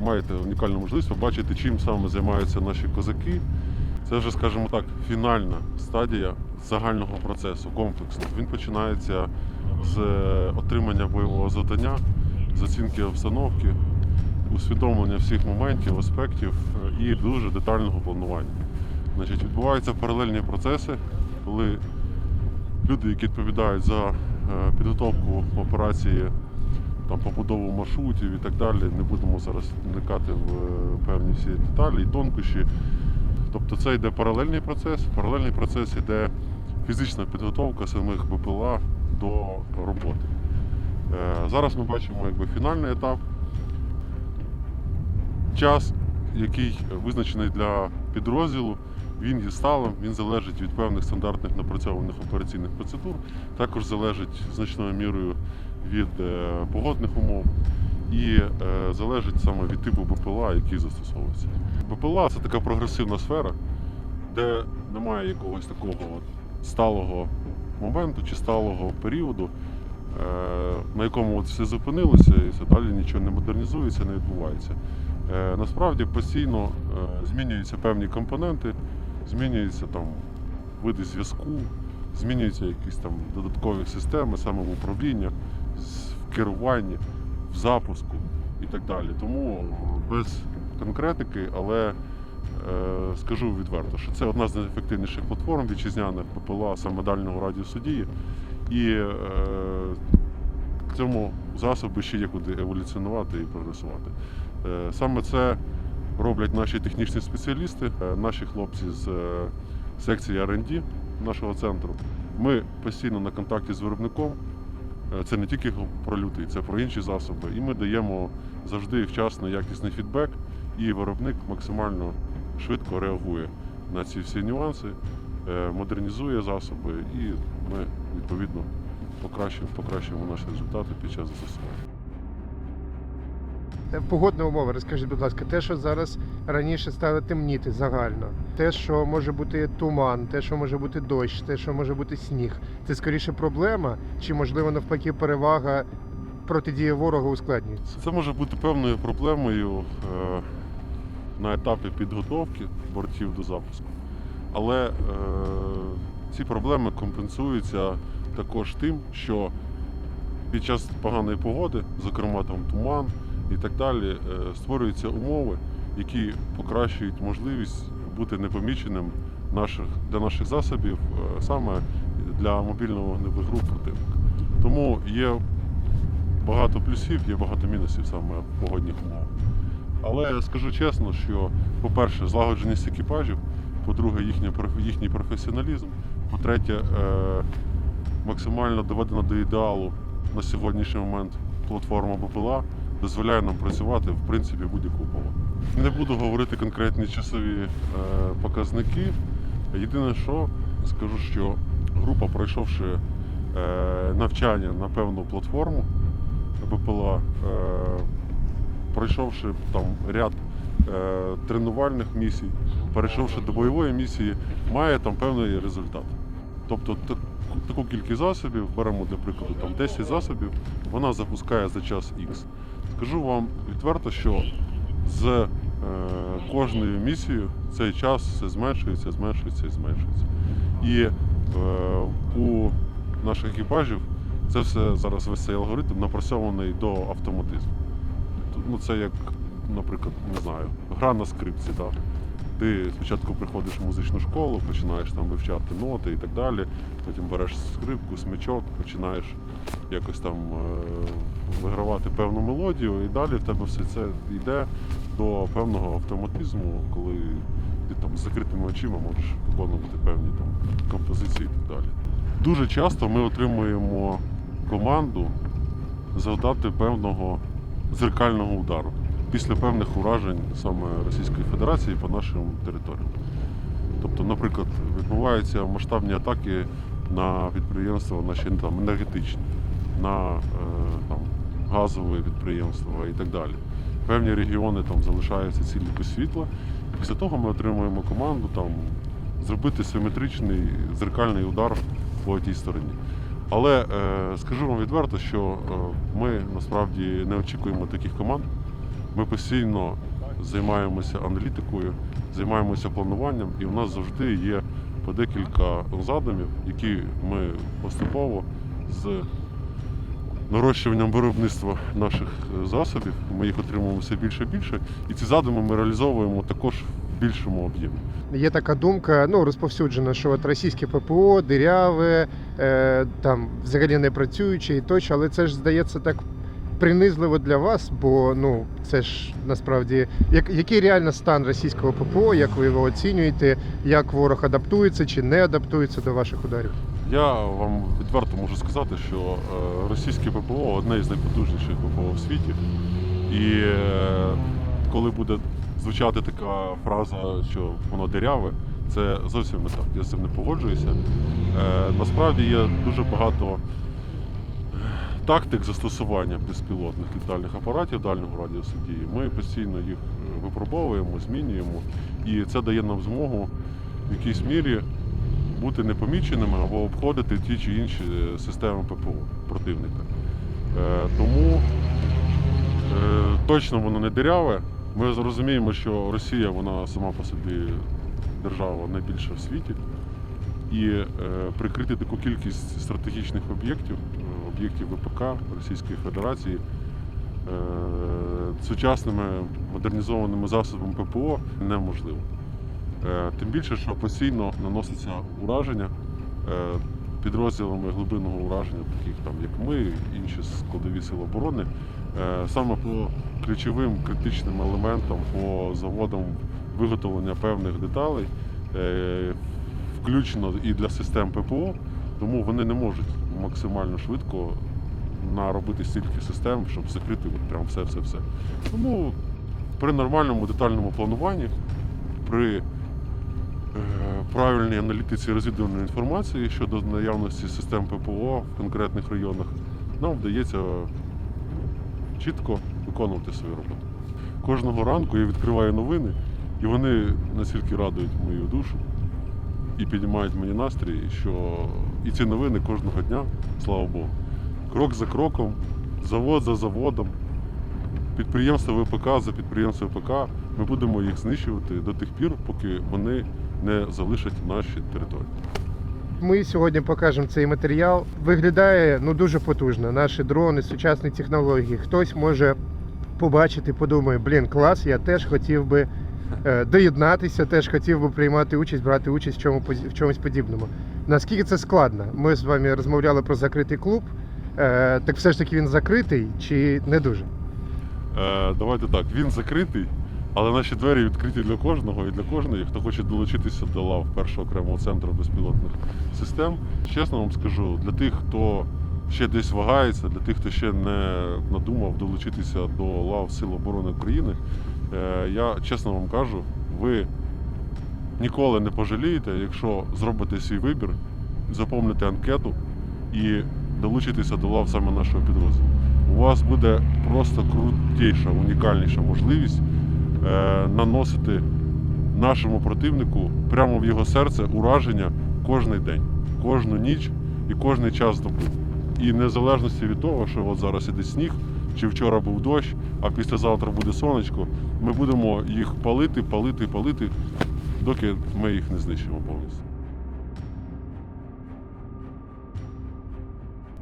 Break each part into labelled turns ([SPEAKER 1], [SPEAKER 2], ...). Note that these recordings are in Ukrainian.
[SPEAKER 1] маєте унікальну можливість побачити, чим саме займаються наші козаки. Це вже, скажімо так, фінальна стадія загального процесу, комплексу. Він починається з е, отримання бойового завдання, з оцінки обстановки, усвідомлення всіх моментів, аспектів е, і дуже детального планування. Значить, відбуваються паралельні процеси, коли люди, які відповідають за е, підготовку операції, там, побудову маршрутів і так далі, не будемо зараз вникати в е, певні всі деталі і тонкощі. Тобто це йде паралельний процес. Паралельний процес йде фізична підготовка самих БПЛА до роботи. Е, Зараз ми бачимо якби, фінальний етап. Час, який визначений для підрозділу, він є сталим, він залежить від певних стандартних напрацьованих операційних процедур, також залежить значною мірою від е, погодних умов і е, залежить саме від типу БПЛА, який застосовується. БПЛА це така прогресивна сфера, де немає якогось такого сталого моменту чи сталого періоду, е, на якому от все зупинилося і все далі нічого не модернізується, не відбувається. Насправді постійно змінюються певні компоненти, змінюються там види зв'язку, змінюються якісь там додаткові системи самоуправління, в керуванні, в запуску і так далі. Тому без конкретики, але е, скажу відверто, що це одна з найефективніших платформ вітчизняних ППЛА саме дальнього радіусу дії. І е, цьому засобу ще є куди еволюціонувати і прогресувати. Е, Саме це роблять наші технічні спеціалісти, наші хлопці з секції R&D нашого центру. Ми постійно на контакті з виробником. Е, Це не тільки про лютий, це про інші засоби. І ми даємо завжди вчасний якісний фідбек, і виробник максимально швидко реагує на ці всі нюанси, е, модернізує засоби, і ми відповідно покращуємо, покращуємо наші результати під час застосування.
[SPEAKER 2] Е, Погодні умови, розкажіть, будь ласка, те, що зараз раніше стало темніти загально, те, що може бути туман, те, що може бути дощ, те, що може бути сніг, це скоріше проблема, чи можливо навпаки перевага протидії ворогу ускладнюється?
[SPEAKER 1] Це може бути певною проблемою е, на етапі підготовки бортів до запуску. Але е, ці проблеми компенсуються також тим, що під час поганої погоди, зокрема там туман і так далі, е, створюються умови, які покращують можливість бути непоміченим наших, для наших засобів е, саме для мобільного вогневих груп противника. Тому є багато плюсів, є багато мінусів саме в погодних умовах. Але скажу чесно, що, по-перше, злагодженість екіпажів, по-друге, їхня, їхній професіоналізм, по-третє, е, максимально доведена до ідеалу на сьогоднішній момент платформа БПЛА дозволяє нам працювати в принципі будь-яку погоду. Не буду говорити конкретні часові е, показники. Єдине, що скажу, що група, пройшовши е, навчання на певну платформу БПЛА, е, пройшовши там ряд тренувальних місій, перейшовши до бойової місії, має там певний результат. Тобто таку кількість засобів, беремо для прикладу там 10 засобів, вона запускає за час X. Скажу вам відверто, що з е, кожною місією цей час все зменшується, зменшується і зменшується. І е, у наших екіпажів це все зараз весь цей алгоритм напрацьований до автоматизму. Ну, це як, наприклад, не знаю, гра на скрипці. Так? Ти спочатку приходиш в музичну школу, починаєш там вивчати ноти і так далі, потім береш скрипку, смичок, починаєш якось там вигравати певну мелодію, і далі в тебе все це йде до певного автоматизму, коли ти там з закритими очима можеш виконувати певні там композиції і так далі. Дуже часто ми отримуємо команду завдати певного зеркального удару після певних уражень саме Російської Федерації по нашим територіям. Тобто, наприклад, відбуваються масштабні атаки на підприємства наші там, енергетичні, на е, там, газові підприємства і так далі. Певні регіони там залишаються цілі без світла. Після того ми отримуємо команду там, зробити симетричний зеркальний удар по тій стороні. Але е, скажу вам відверто, що е, ми насправді не очікуємо таких команд. Ми постійно займаємося аналітикою, займаємося плануванням, і у нас завжди є по декілька задумів, які ми поступово з нарощуванням виробництва наших е, засобів. Ми їх отримуємо все більше і більше, і ці задуми ми реалізовуємо також в більшому об'ємі.
[SPEAKER 2] Є така думка, ну розповсюджена, що от російське ППО, диряве, е, там взагалі не працююче і тощо, але це ж здається так принизливо для вас, бо ну це ж насправді як, який реально стан російського ППО, як ви його оцінюєте, як ворог адаптується чи не адаптується до ваших ударів?
[SPEAKER 1] Я вам відверто можу сказати, що е, російське ППО одне із найпотужніших ППО в світі. І е, коли буде звучати така фраза, що воно диряве, це зовсім не так. Я з цим не погоджуюся. Е, Насправді є дуже багато тактик застосування безпілотних літальних апаратів дальнього радіусу дії. Ми постійно їх е, випробовуємо, змінюємо, і це дає нам змогу в якійсь мірі бути непоміченими або обходити ті чи інші е, системи ППО противника. Е, Тому точно воно не диряве. Ми зрозуміємо, що Росія вона сама по собі держава найбільша в світі. І прикрити таку кількість стратегічних об'єктів, об'єктів ВПК Російської Федерації е, сучасними модернізованими засобами ППО неможливо. Е, Тим більше, що постійно наноситься ураження е, підрозділами глибинного ураження, таких там як ми, інші складові сили оборони, саме по ключовим критичним елементам, по заводам виготовлення певних деталей, включно і для систем ППО, тому вони не можуть максимально швидко наробити стільки систем, щоб закрити прям все-все-все. Тому при нормальному детальному плануванні, при е, правильній аналітиці розвідувальної інформації щодо наявності систем ППО в конкретних районах, нам вдається чітко виконувати свою роботу. Кожного ранку я відкриваю новини, і вони настільки радують мою душу і піднімають мені настрій, що і ці новини кожного дня, слава Богу, крок за кроком, завод за заводом, підприємство ВПК за підприємство ВПК, ми будемо їх знищувати до тих пір, поки вони не залишать наші території.
[SPEAKER 2] Ми сьогодні покажемо цей матеріал. Виглядає ну дуже потужно. Наші дрони, сучасні технології. Хтось може побачити, подумає, блін, клас, я теж хотів би е, доєднатися, теж хотів би приймати участь, брати участь в, чому, в чомусь подібному. Наскільки це складно? Ми з вами розмовляли про закритий клуб. Е, так все ж таки він закритий чи не дуже?
[SPEAKER 1] Е, давайте так, він закритий, але наші двері відкриті для кожного і для кожної, хто хоче долучитися до лав першого окремого центру безпілотних систем. Чесно вам скажу, для тих, хто ще десь вагається, для тих, хто ще не надумав долучитися до лав Сил оборони України, е, я чесно вам кажу, ви ніколи не пожалієте, якщо зробите свій вибір, заповните анкету і долучитеся до лав саме нашого підрозділу. У вас буде просто крутіша, унікальніша можливість е, наносити нашому противнику прямо в його серце ураження кожен день, кожну ніч і кожний час доби. І незалежності від того, що от зараз іде сніг, чи вчора був дощ, а післязавтра буде сонечко, ми будемо їх палити, палити, палити, доки ми їх не знищимо повністю.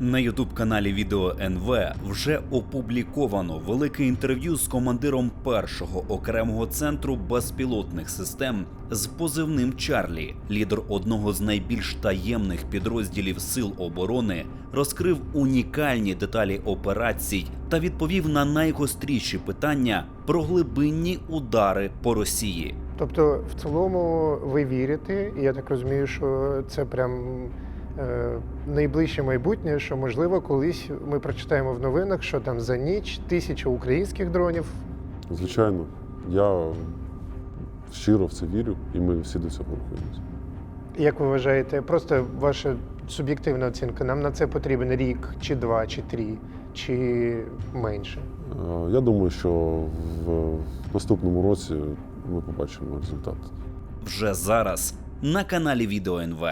[SPEAKER 3] На ютуб-каналі Відео НВ вже опубліковано велике інтерв'ю з командиром першого окремого центру безпілотних систем з позивним Чарлі. Лідер одного з найбільш таємних підрозділів сил оборони розкрив унікальні деталі операцій та відповів на найгостріші питання про глибинні удари по Росії.
[SPEAKER 2] Тобто, в цілому ви вірите, і я так розумію, що це прям е, найближче майбутнє, що можливо колись ми прочитаємо в новинах, що там за ніч тисяча українських дронів.
[SPEAKER 1] Звичайно, я щиро в це вірю, і ми всі до цього рухаємося.
[SPEAKER 2] Як ви вважаєте, просто ваша суб'єктивна оцінка, нам на це потрібен рік, чи два, чи три, чи менше?
[SPEAKER 1] Е, Я думаю, що в наступному році ми побачимо результат.
[SPEAKER 3] Вже зараз на каналі Відео НВ.